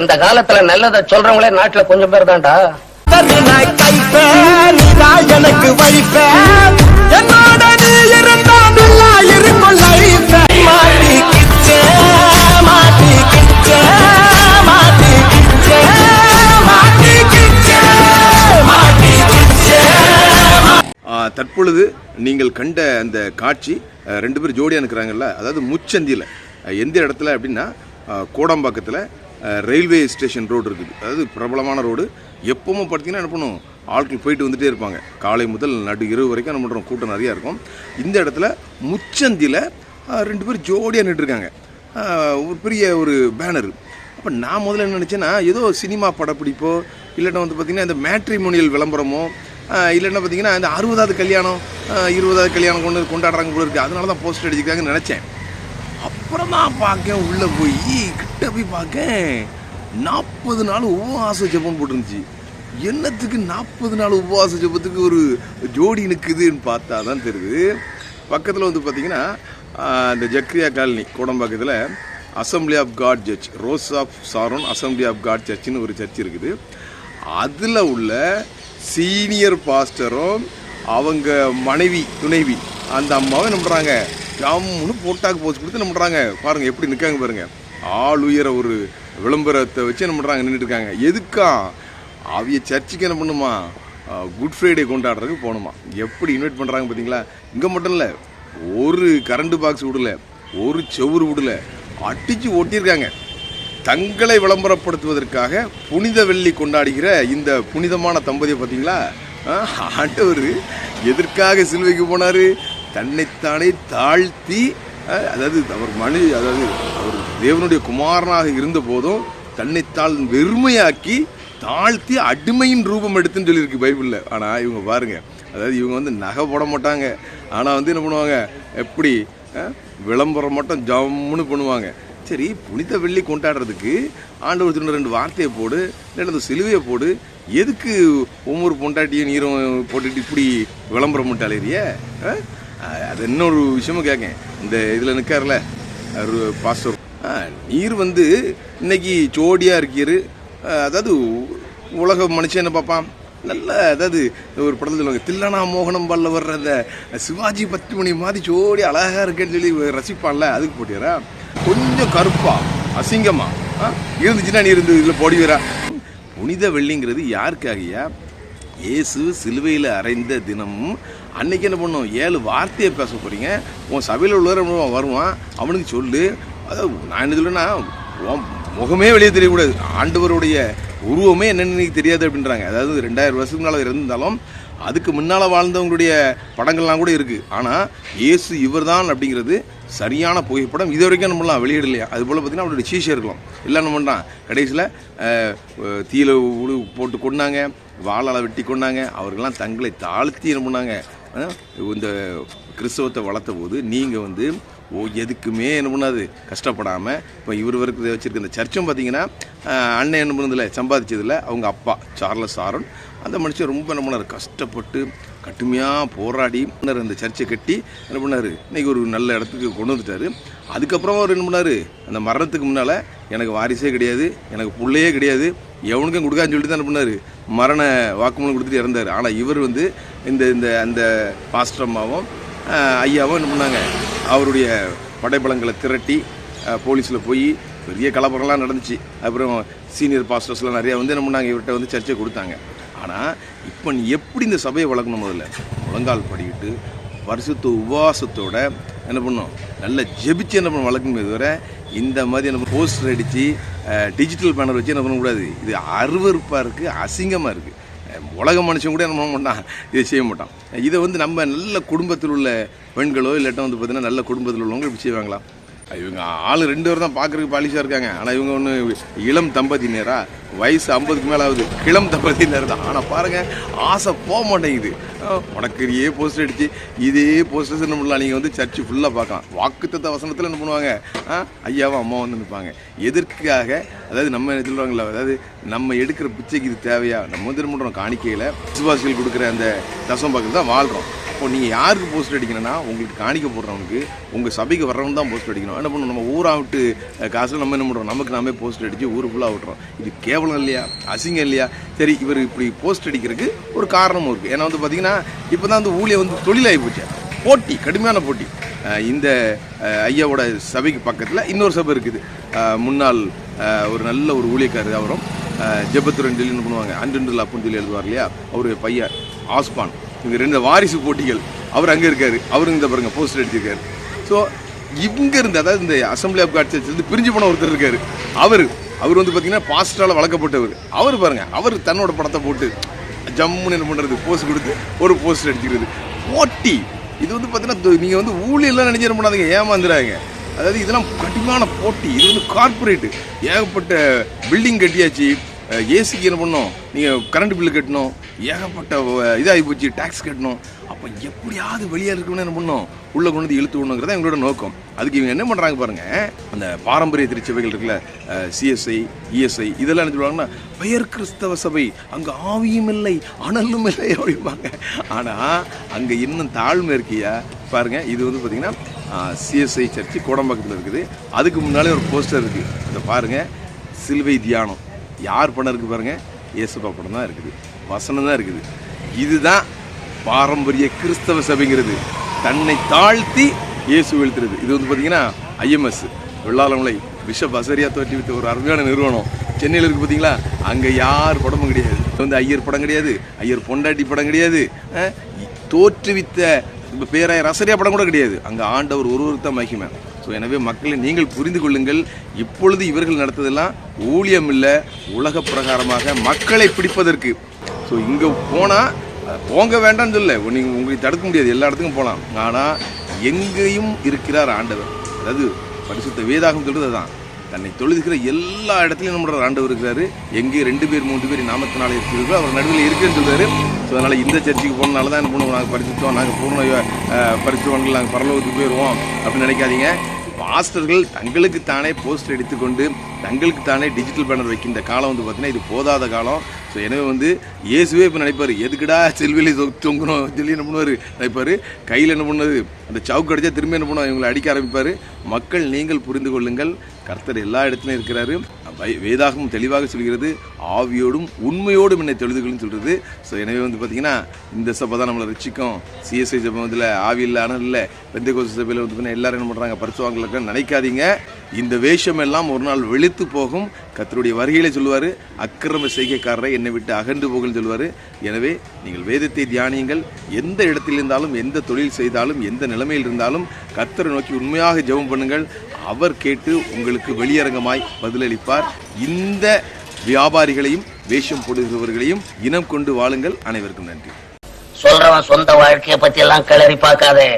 இந்த காலத்துல நல்லதை சொல்றவங்களே நாட்டுல கொஞ்சம் பேர் தான்டா. எனக்கு வைப்ப என்னோட நீ இருந்தா நல்லா இருக்கும் லைஃப். தற்பொழுது நீங்கள் கண்ட அந்த காட்சி ரெண்டு பேரும் ஜோடியாக இருக்கிறாங்கல்ல அதாவது முச்சந்தியில். எந்த இடத்துல அப்படின்னா கோடம்பாக்கத்தில் ரயில்வே ஸ்டேஷன் ரோடு இருக்குது. அதாவது பிரபலமான ரோடு. எப்பவும் பார்த்தீங்கன்னா என்ன பண்ணும்? ஆட்கள் போயிட்டு வந்துட்டே இருப்பாங்க. காலை முதல் நடு இரவு வரைக்கும் என்ன பண்ணுறோம் கூட்டம் நிறையா இருக்கும். இந்த இடத்துல முச்சந்தியில் ரெண்டு பேர் ஜோடியாக நின்றுருக்காங்க ஒரு பெரிய ஒரு பேனர். அப்போ நான் முதல்ல என்ன நினச்சேன்னா ஏதோ சினிமா படப்பிடிப்போ இல்லைன்னா வந்து பார்த்திங்கன்னா இந்த மேட்ரிமோனியல் விளம்பரமோ இல்லைன்னா பார்த்தீங்கன்னா இந்த அறுபதாவது கல்யாணம் இருபதாவது கல்யாணம் கொண்டு கொண்டாடுறாங்க போல இருக்குது அதனால தான் போஸ்டர் அடிச்சிருக்காங்கன்னு நினச்சேன். அப்புறம் தான் பார்க்கேன் உள்ளே போய் கிட்ட போய் பார்க்கேன் நாற்பது நாள் உபவாச ஜெபம் போட்டுருந்துச்சு. என்னத்துக்கு நாற்பது நாள் உபவாச ஜெபத்துக்கு ஒரு ஜோடி நிற்குதுன்னு பார்த்தா தான் தெரியுது. பக்கத்தில் வந்து பார்த்தீங்கன்னா இந்த Zakaria colony கோடம்பாக்கத்தில் assembly of God church Rose of Sharon assembly of God சர்ச்னு ஒரு சர்ச் இருக்குது. அதில் உள்ள சீனியர் பாஸ்டரும் அவங்க மனைவி துணைவி அந்த அம்மாவை நம்புகிறாங்க ஜம்முன்னு போட்டாக்கு போச்சு. கொடுத்து என்ன பண்ணுறாங்க பாருங்கள் எப்படி நிற்காங்க பாருங்கள் ஆள் உயர ஒரு விளம்பரத்தை வச்சு என்ன பண்ணுறாங்க நின்றுட்டு இருக்காங்க. எதுக்கா? அவிய சர்ச்சுக்கு என்ன பண்ணுமா? குட் ஃப்ரைடே கொண்டாடுறதுக்கு போகணுமா எப்படி இன்வைட் பண்ணுறாங்க பார்த்தீங்களா இங்கே மட்டும் இல்லை ஒரு கரண்ட் பாக்ஸ் விடல ஒரு செவுரு விடல அடித்து ஓட்டியிருக்காங்க தங்களை விளம்பரப்படுத்துவதற்காக புனித வெள்ளி கொண்டாடுகிற இந்த புனிதமான தம்பதியை பார்த்தீங்களா ஆண்டவர் எதற்காக சிலுவைக்கு போனார்? தன்னைத்தானே தாழ்த்தி அதாவது அவர் மனு அதாவது அவர் தேவனுடைய குமாரனாக இருந்த போதும் தன்னைத்தாள் வெறுமையாக்கி தாழ்த்தி அடிமையின் ரூபம் எடுத்துன்னு சொல்லியிருக்கு பைபிளில். ஆனால் இவங்க பாருங்க அதாவது இவங்க வந்து நகை போட மாட்டாங்க. ஆனால் வந்து என்ன பண்ணுவாங்க? எப்படி விளம்பரம் மட்டும் ஜம்முன்னு பண்ணுவாங்க. சரி புனித வெள்ளி கொண்டாடுறதுக்கு ஆண்டவர் சொன்ன ரெண்டு வார்த்தையை போடு இல்லை சிலுவையை போடு. எதுக்கு ஒவ்வொரு பொண்டாட்டியும் நீரும் போட்டுட்டு இப்படி விளம்பரம் பண்ணிட்டாலேரிய ஆ? அது இன்னொரு விஷயமும் கேட்கேன் இந்த இதில் நிற்கார்ல ஒரு பாஸ்டர். ஆ, நீர் வந்து இன்னைக்கு ஜோடியாக இருக்கீரு அதாவது உலக மனுஷன் என்ன பார்ப்பான்? நல்ல அதாவது ஒரு படத்தில் சொல்லுவாங்க தில்லனா மோகனம் பல்ல வர்ற அந்த சிவாஜி பத்து மணி மாதிரி ஜோடி அழகாக இருக்கேன்னு சொல்லி ரசிப்பான்ல அதுக்கு போட்டியரா? கொஞ்சம் கருப்பா அசிங்கமா. ஆ? இருந்துச்சுன்னா நீ இருந்து இதில் போடுவீரா புனித வெள்ளிங்கிறது யாருக்காகயா? இயேசு சிலுவையில் அறைந்த தினமும் அன்னைக்கு என்ன பண்ணும்? ஏழு வார்த்தையை பேச போகிறீங்க உன் சபையில் உள்ளவர் வருவான். அவனுக்கு சொல்லு. அதாவது நான் என்ன சொல்லுன்னா முகமே வெளியே தெரியக்கூடாது. ஆண்டவருடைய உருவமே என்னென்னு இன்னைக்கு தெரியாது அப்படின்றாங்க. அதாவது ரெண்டாயிரம் வருஷத்துக்கு முன்னால் இருந்தாலும் அதுக்கு முன்னால் வாழ்ந்தவங்களுடைய படங்கள்லாம் கூட இருக்குது ஆனால் இயேசு இவர்தான் அப்படிங்கிறது சரியான புகைப்படம். இது வரைக்கும் நம்மளாம் வெளியிடலையா? அது போல் பார்த்தீங்கன்னா அவருடைய சீஷர் இருக்கலாம். இல்லை என்ன பண்ணுறான் கடைசியில் தீயில போட்டு கொண்டாங்க வாழால வெட்டி கொண்டாங்க அவர்கள்லாம் தங்களை தாழ்த்தி என்ன பண்ணாங்க? இந்த கிறிஸ்தவத்தை வளர்த்த போது நீங்கள் வந்து ஓ எதுக்குமே என்ன பண்ணாது கஷ்டப்படாமல் இப்போ இவர் வரைக்கும் வச்சிருக்க இந்த சர்ச்சும் பார்த்தீங்கன்னா அண்ணன் என்ன பண்ணதில்ல சம்பாதிச்சதில்ல அவங்க அப்பா சார்லஸ் ஆரன் அந்த மனுஷன் ரொம்ப என்ன பண்ணார் கஷ்டப்பட்டு கடுமையாக போராடி பண்ணாரு அந்த சர்ச்சை கட்டி என்ன பண்ணார் இன்றைக்கி ஒரு நல்ல இடத்துக்கு கொண்டு வந்துட்டாரு. அதுக்கப்புறம் அவர் என்ன பண்ணார் அந்த மரணத்துக்கு முன்னால் எனக்கு வாரிசே கிடையாது எனக்கு பிள்ளையே கிடையாது எவனுக்கும் கொடுக்கான்னு சொல்லிட்டு தான் என்ன பண்ணார்? மரண வாக்குமூலம் கொடுத்துட்டு இறந்தார். ஆனால் இவர் வந்து இந்த இந்த அந்த பாஸ்டர் அம்மாவும் ஐயாவும் என்ன பண்ணாங்க? அவருடைய படைபலங்களை திரட்டி போலீஸில் போய் பெரிய கலப்பரம்லாம் நடந்துச்சு. அப்புறம் சீனியர் பாஸ்டர்ஸ்லாம் நிறையா வந்து என்ன பண்ணாங்க? இவர்கிட்ட வந்து சர்ச்சை கொடுத்தாங்க. ஆனால் இப்போ நீ எப்படி இந்த சபையை வளர்க்கணும் முதல்ல? முழங்கால் படிக்கிட்டு வருஷத்து உபவாசத்தோட என்ன பண்ணும்? நல்லா ஜெபிச்சு என்ன பண்ண வளர்க்கணுமே தவிர இந்த மாதிரி நம்ம போஸ்டர் அடித்து டிஜிட்டல் பேனர் வச்சு என்ன பண்ணக்கூடாது இது அருவருப்பாக இருக்குது அசிங்கமாக இருக்குது உலக மனுஷன் கூட என்ன பண்ண மாட்டான்? இதை செய்ய மாட்டான். இதை வந்து நம்ம நல்ல குடும்பத்தில் உள்ள பெண்களோ இல்லாட்டும் வந்து பார்த்தீங்கன்னா நல்ல குடும்பத்தில் உள்ளவங்க இப்படி செய்வாங்களா? இவங்க ஆள் ரெண்டு பேர் தான் பார்க்குறதுக்கு பாலிஷாக இருக்காங்க. ஆனால் இவங்க ஒன்று இளம் தம்பதியினரா? வயசு ஐம்பதுக்கு மேலே ஆகுது. இளம் தம்பதியினர் தான். ஆனால் பாருங்கள் ஆசை போக மாட்டேங்குது. உனக்கு இதே போஸ்டர் அடிச்சு இதே போஸ்டர்ஸ் என்ன பண்ணலாம் நீங்கள் வந்து சர்ச்சு ஃபுல்லாக பார்க்கலாம். வாக்குத்தத்த வசனத்தில் என்ன பண்ணுவாங்க? ஐயாவும் அம்மாவும் வந்து நிற்பாங்க எதற்காக? அதாவது நம்ம என்ன அதாவது நம்ம எடுக்கிற பிச்சைக்கு இது தேவையா? நம்ம வந்து என்ன பண்ணுறோம் காணிக்கையில் விசுவாசிகள் கொடுக்குற அந்த தசம் பார்க்கறது தான் வாழ்கிறோம் இப்போ நீங்கள் யாருக்கு போஸ்ட் அடிக்கணும்னா உங்களுக்கு காணிக்க போடுறவனுக்கு உங்கள் சபைக்கு வர்றவன் தான் போஸ்டர் அடிக்கணும். என்ன பண்ணணும் நம்ம ஊராக விட்டு காசில் நம்ம என்ன பண்ணுறோம் நமக்கு நாமே போஸ்ட் அடித்து ஊர் ஃபுல்லாக விட்டுறோம். இது கேவலம் இல்லையா? அசிங்கம் இல்லையா? சரி இவர் இப்படி போஸ்ட் அடிக்கிறதுக்கு ஒரு காரணமும் இருக்குது ஏன்னா வந்து பார்த்தீங்கன்னா இப்போ தான் வந்து ஊழிய வந்து தொழிலாகி போச்சு. போட்டி கடுமையான போட்டி. இந்த ஐயாவோட சபைக்கு பக்கத்தில் இன்னொரு சபை இருக்குது. முன்னாள் ஒரு நல்ல ஒரு ஊழியக்காரர் அவரும் ஜெபத்துரன் ரெண்டு என்ன பண்ணுவாங்க. அன்றென்றில் அப்புன்னு சொல்லி எழுதுவார் இல்லையா? அவருடைய பையன் ஆஸ்பான். இவங்க ரெண்டு வாரிசு போட்டிகள் அவர் அங்கே இருக்கார். அவருங்க இந்த பாருங்க போஸ்டர் அடிச்சிருக்காரு ஸோ இங்கேருந்து அதாவது இந்த அசம்பிளி ஆஃப் காட் இருந்து பிரிஞ்சு போன ஒருத்தர் இருக்கார். அவர் அவர் வந்து பார்த்திங்கன்னா பாஸ்டரால் வளர்க்கப்பட்டவர். அவர் பாருங்கள் அவர் தன்னோட படத்தை போட்டு ஜம்முன்னு என்ன பண்ணுறது போஸ்ட் கொடுத்து ஒரு போஸ்டர் அடிச்சிக்கிறது போட்டி இது வந்து பார்த்தீங்கன்னா நீங்கள் வந்து ஊழியெல்லாம் நினைச்சு பண்ணாதீங்க ஏமாந்துடாங்க அதாவது இதெல்லாம் கடுமையான போட்டி இது வந்து கார்ப்பரேட்டு ஏகப்பட்ட பில்டிங் கட்டியாச்சு. ஏசிக்கு என்ன பண்ணோம்? நீங்கள் கரண்ட் பில்லு கட்டணும். ஏகப்பட்ட இதாகி போச்சு டேக்ஸ் கட்டணும். அப்போ எப்படியாவது வெளியே இருக்கணும்னு என்ன பண்ணோம்? உள்ளே கொண்டு வந்து இழுத்து விடணுங்கிறத எங்களோட நோக்கம். அதுக்கு இவங்க என்ன பண்ணுறாங்க பாருங்கள் அந்த பாரம்பரிய திருச்சபைகள் இருக்குல்ல சிஎஸ்ஐ இஎஸ்ஐ இதெல்லாம் என்ன சொல்லுவாங்கன்னா பெயர் கிறிஸ்தவ சபை. அங்கே ஆவியும் இல்லை அனலும் இல்லை அப்படிம்பாங்க. ஆனால் அங்கே இன்னும் தாழ்மை இருக்கியா? பாருங்கள் இது வந்து பார்த்திங்கன்னா சிஎஸ்ஐ சர்ச்சு கோடம்பாக்கத்தில் இருக்குது. அதுக்கு முன்னாலே ஒரு போஸ்டர் இருக்குது அதை பாருங்கள் சிலுவை தியானம். யார் படம் இருக்குது பாருங்க? இயேசுப்பா படம் தான் இருக்குது. வசனம் தான் இருக்குது. இதுதான் பாரம்பரிய கிறிஸ்தவ சபைங்கிறது. தன்னை தாழ்த்தி இயேசு வீழ்த்துறது. இது வந்து பார்த்தீங்கன்னா ஐஎம்எஸ் வெள்ளாளமலை பிஷப் அசரியா தோற்றி வித்த ஒரு அருமையான நிறுவனம். சென்னையில் இருக்கு பார்த்தீங்களா அங்கே யார் படமும் கிடையாது. வந்து ஐயர் படம் கிடையாது. ஐயர் பொண்டாட்டி படம் கிடையாது. தோற்றுவித்த இப்ப பேராயர் அசரியா படம் கூட கிடையாது. அங்கே ஆண்டவர் ஒருவர் தான் மகிமை. ஸோ எனவே மக்களை நீங்கள் புரிந்து கொள்ளுங்கள். இப்பொழுது இவர்கள் நடத்ததெல்லாம் ஊழியம் இல்லை உலக பிரகாரமாக மக்களை பிடிப்பதற்கு. ஸோ இங்கே போனால் போங்க வேண்டாம்னு சொல்ல நீங்கள் உங்களுக்கு தடுக்க முடியாது. எல்லா இடத்துக்கும் போகலாம் ஆனால் எங்கேயும் இருக்கிறார் ஆண்டவர். அதாவது பரிசுத்த வேதாகம் சொல்கிறது அதுதான் தன்னை தொழுதுகிற எல்லா இடத்துலையும் நம்மளோட ஆண்டவர் இருக்கிறாரு. எங்கே ரெண்டு பேர் மூன்று பேர் நாமத்தினால இருக்கிறீர்களோ அவர் நடுவில் இருக்குன்னு சொல்கிறாரு ஸோ அதனால் இந்த சர்ச்சுக்கு போனால தான் என்ன பண்ணுவோம் நாங்கள் பரிசுத்தோம் நாங்கள் பூர்ண பரிசு பரிசுத்தவான்கள் நாங்கள் பரலோகத்துக்கு போயிடுவோம் அப்படின்னு நினைக்காதீங்க. மாஸ்டர்கள் தங்களுக்கு தானே போஸ்டர் எடுத்துக்கொண்டு தங்களுக்கு தானே டிஜிட்டல் பேனர் வைக்கின்ற காலம் வந்து பார்த்தீங்கன்னா இது போதாத காலம். ஸோ எனவே வந்து இயேசுவே இப்போ நினைப்பார் எதுக்குடா செல்விலி தொங்கணும் சொல்லி என்ன பண்ணுவார்? நினைப்பார் கையில் என்ன பண்ணது அந்த சவுக்கு அடித்தா திரும்பி என்ன பண்ணுவார்? இவங்களை அடிக்க ஆரம்பிப்பார். மக்கள் நீங்கள் புரிந்து கொள்ளுங்கள். கர்த்தர் எல்லா இடத்துலையும் இருக்கிறாரு. வேதாகமும் தெளிவாக சொல்கிறது ஆவியோடும் உண்மையோடும் என்னை தொழுதுகள்னு சொல்கிறது. ஸோ எனவே வந்து பார்த்தீங்கன்னா இந்த சபை தான் நம்மளை ரசிக்கும் சிஎஸ்ஐ சபை வந்து ஆவி இல்லை ஆனால் இல்லை பெந்த கோச சபையில் வந்து பார்த்தீங்கன்னா எல்லோரும் என்ன பண்ணுறாங்க பரிசுவாங்களுக்கு நினைக்காதீங்க. இந்த வேஷம் எல்லாம் ஒரு நாள் வெளுத்து போகும். கத்தருடைய வருகையில சொல்லுவார் அக்கிரம செய்கைக்காரரை என்னை விட்டு அகன்று போகன்னு சொல்லுவார். எனவே நீங்கள் வேதத்தை தியானியுங்கள். எந்த இடத்தில் இருந்தாலும் எந்த தொழில் செய்தாலும் எந்த நிலைமையில் இருந்தாலும் கத்தரை நோக்கி உண்மையாக ஜெபம் பண்ணுங்கள். அவர் கேட்டு உங்களுக்கு வெளியரங்கமாய் பதிலளிப்பார். இந்த வியாபாரிகளையும் வேஷம் போடுகிறவர்களையும் இனம் கொண்டு வாழுங்கள். அனைவருக்கும் நன்றி. சொல்றவன் சொந்த வாழ்க்கையை பத்தி எல்லாம் கிளறி பார்க்காதே.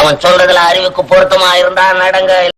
அவன் சொல்றதுல அறிவுக்கு பொருத்தமா இருந்தா நடங்க.